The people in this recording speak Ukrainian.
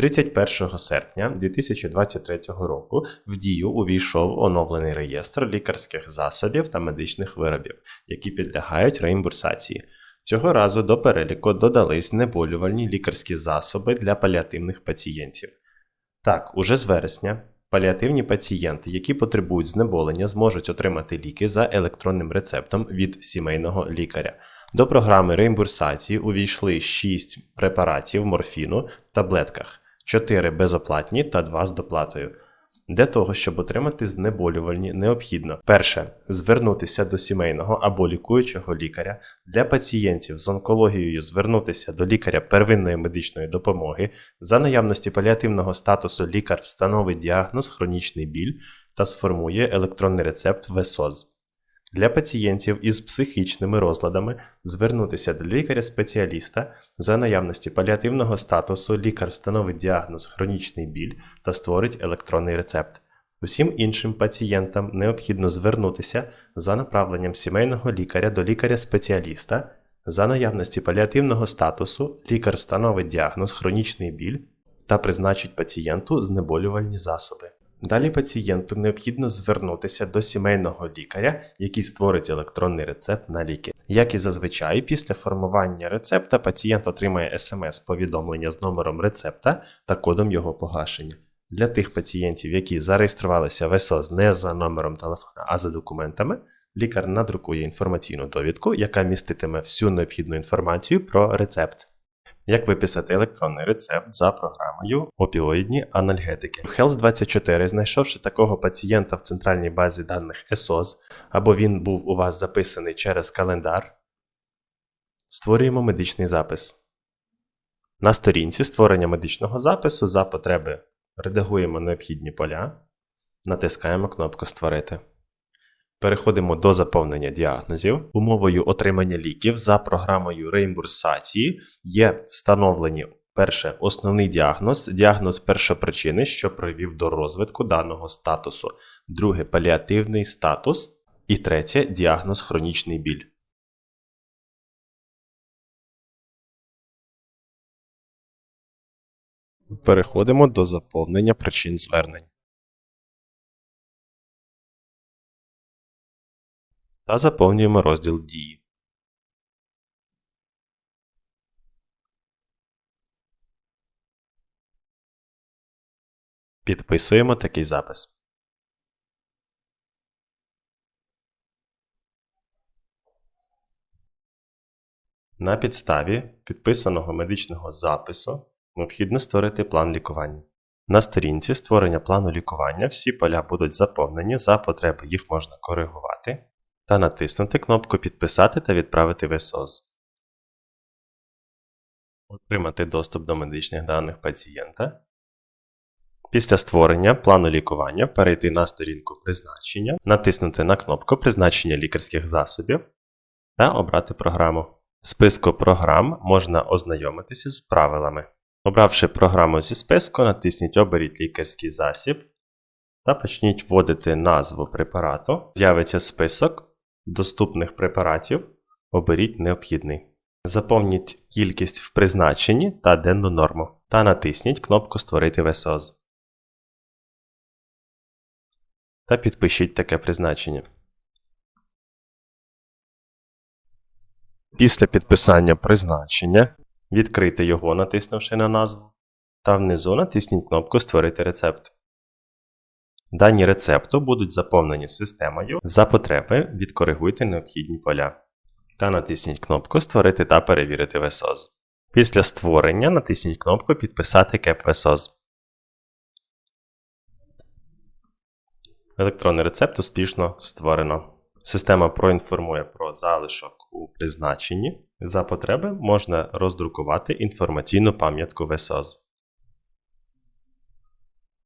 31 серпня 2023 року в дію увійшов оновлений реєстр лікарських засобів та медичних виробів, які підлягають реімбурсації. Цього разу до переліку додались знеболювальні лікарські засоби для паліативних пацієнтів. Так, уже з вересня паліативні пацієнти, які потребують знеболення, зможуть отримати ліки за електронним рецептом від сімейного лікаря. До програми реімбурсації увійшли 6 препаратів морфіну в таблетках, 4 безоплатні та 2 з доплатою. Для того, щоб отримати знеболювальні, необхідно перше звернутися до сімейного або лікуючого лікаря. Для пацієнтів з онкологією звернутися до лікаря первинної медичної допомоги. За наявності паліативного статусу лікар встановить діагноз хронічний біль та сформує електронний рецепт ВЕСОЗ. Для пацієнтів із психічними розладами звернутися до лікаря-спеціаліста за наявності паліативного статусу лікар встановить діагноз хронічний біль та створить електронний рецепт. Усім іншим пацієнтам необхідно звернутися за направленням сімейного лікаря до лікаря-спеціаліста. За наявності паліативного статусу лікар встановить діагноз хронічний біль та призначить пацієнту знеболювальні засоби. Далі пацієнту необхідно звернутися до сімейного лікаря, який створить електронний рецепт на ліки. Як і зазвичай, після формування рецепта пацієнт отримає смс-повідомлення з номером рецепта та кодом його погашення. Для тих пацієнтів, які зареєструвалися в ЕСОЗ не за номером телефона, а за документами, лікар надрукує інформаційну довідку, яка міститиме всю необхідну інформацію про рецепт. Як виписати електронний рецепт за програмою опіоїдні анальгетики. В Health24, знайшовши такого пацієнта в центральній базі даних ESOS, або він був у вас записаний через календар, створюємо медичний запис. На сторінці створення медичного запису за потреби редагуємо необхідні поля, натискаємо кнопку Створити. Переходимо до заповнення діагнозів. Умовою отримання ліків за програмою реімбурсації є встановлені перше основний діагноз, діагноз першопричини, що привів до розвитку даного статусу, друге паліативний статус і третє діагноз хронічний біль. Переходимо до заповнення причин звернень. Та заповнюємо розділ дії. Підписуємо такий запис. На підставі підписаного медичного запису необхідно створити план лікування. На сторінці створення плану лікування всі поля будуть заповнені, за потреби їх можна коригувати та натиснути кнопку Підписати та відправити в. Отримати доступ до медичних даних пацієнта. Після створення плану лікування перейти на сторінку призначення, натиснути на кнопку Призначення лікарських засобів та обрати програму. В списку програм можна ознайомитися з правилами. Обравши програму зі списку, натисніть Оберіть лікарський засіб та почніть вводити назву препарату. З'явиться список доступних препаратів оберіть необхідний. Заповніть кількість в призначенні та денну норму та натисніть кнопку Створити ВСОЗ. Та підпишіть таке призначення. Після підписання призначення відкрийте його, натиснувши на назву, та внизу натисніть кнопку Створити рецепт. Дані рецепту будуть заповнені системою. За потреби відкоригуйте необхідні поля. Та натисніть кнопку Створити та перевірити ВСОЗ. Після створення натисніть кнопку Підписати КЕП ВСОЗ. Електронний рецепт успішно створено. Система проінформує про залишок у призначенні. За потреби можна роздрукувати інформаційну пам'ятку ВСОЗ.